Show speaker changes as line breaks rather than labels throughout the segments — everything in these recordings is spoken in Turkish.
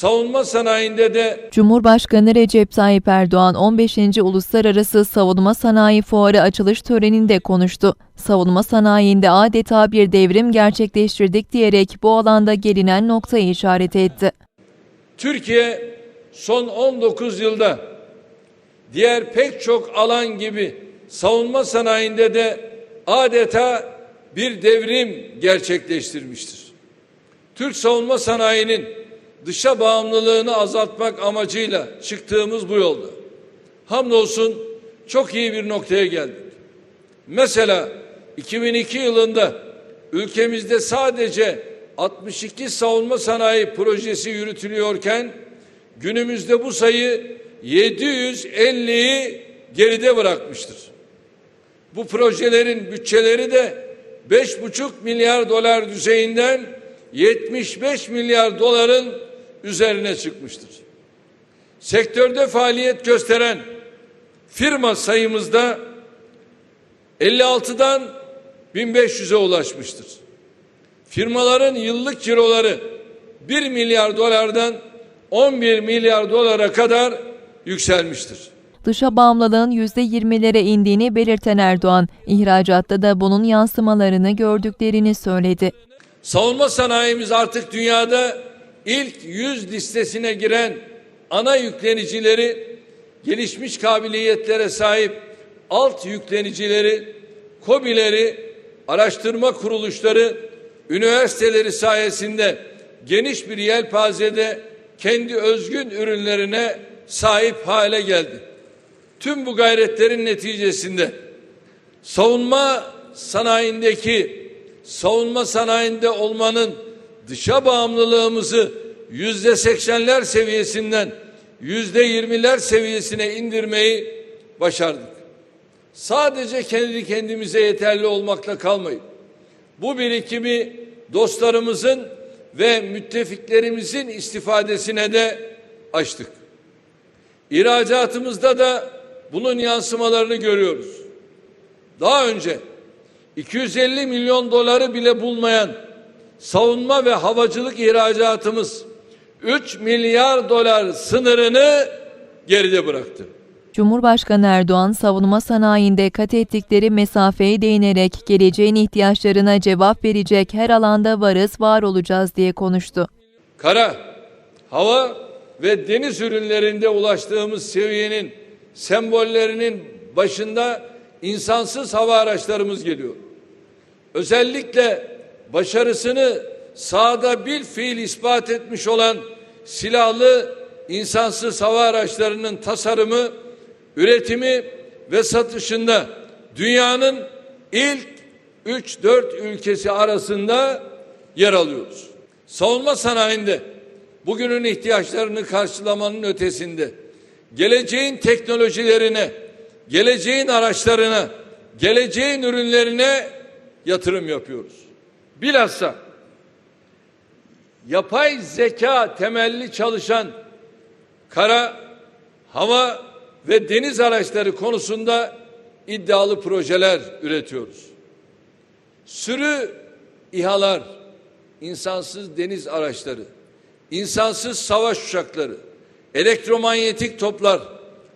savunma sanayinde de
Cumhurbaşkanı Recep Tayyip Erdoğan 15. Uluslararası Savunma Sanayi Fuarı açılış töreninde konuştu. Savunma sanayinde adeta bir devrim gerçekleştirdik diyerek bu alanda gelinen noktayı işaret etti.
Türkiye son 19 yılda diğer pek çok alan gibi savunma sanayinde de adeta bir devrim gerçekleştirmiştir. Türk savunma sanayinin dışa bağımlılığını azaltmak amacıyla çıktığımız bu yolda. Hamdolsun çok iyi bir noktaya geldik. Mesela 2002 yılında ülkemizde sadece 62 savunma sanayi projesi yürütülüyorken günümüzde bu sayı 750'yi geride bırakmıştır. Bu projelerin bütçeleri de 5,5 milyar dolar düzeyinden 75 milyar doların üzerine çıkmıştır. Sektörde faaliyet gösteren firma sayımızda 56'dan 1500'e ulaşmıştır. Firmaların yıllık ciroları 1 milyar dolardan 11 milyar dolara kadar yükselmiştir.
Dışa bağımlılığın %20'lere indiğini belirten Erdoğan, ihracatta da bunun yansımalarını gördüklerini söyledi.
Savunma sanayimiz artık dünyada ilk 100 listesine giren ana yüklenicileri, gelişmiş kabiliyetlere sahip alt yüklenicileri, KOBİ'leri, araştırma kuruluşları, üniversiteleri sayesinde geniş bir yelpazede kendi özgün ürünlerine sahip hale geldi. Tüm bu gayretlerin neticesinde savunma sanayindeki savunma sanayinde olmanın dışa bağımlılığımızı yüzde seksenler seviyesinden yüzde yirmiler seviyesine indirmeyi başardık. Sadece kendi kendimize yeterli olmakla kalmayıp bu birikimi dostlarımızın ve müttefiklerimizin istifadesine de açtık. İhracatımızda da bunun yansımalarını görüyoruz. Daha önce 250 milyon doları bile bulmayan savunma ve havacılık ihracatımız 3 milyar dolar sınırını geride bıraktı.
Cumhurbaşkanı Erdoğan savunma sanayinde kat ettikleri mesafeye değinerek geleceğin ihtiyaçlarına cevap verecek her alanda varız, var olacağız diye konuştu.
Kara, hava ve deniz ürünlerinde ulaştığımız seviyenin sembollerinin başında insansız hava araçlarımız geliyor. Özellikle başarısını sahada bir fiil ispat etmiş olan silahlı insansız hava araçlarının tasarımı, üretimi ve satışında dünyanın ilk 3-4 ülkesi arasında yer alıyoruz. Savunma sanayinde bugünün ihtiyaçlarını karşılamanın ötesinde geleceğin teknolojilerine, geleceğin araçlarına, geleceğin ürünlerine yatırım yapıyoruz. Bilhassa yapay zeka temelli çalışan kara, hava ve deniz araçları konusunda iddialı projeler üretiyoruz. Sürü İHA'lar, insansız deniz araçları, insansız savaş uçakları, elektromanyetik toplar,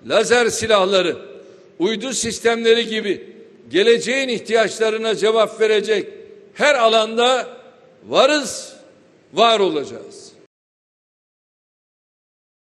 lazer silahları, uydu sistemleri gibi geleceğin ihtiyaçlarına cevap verecek her alanda varız, var olacağız.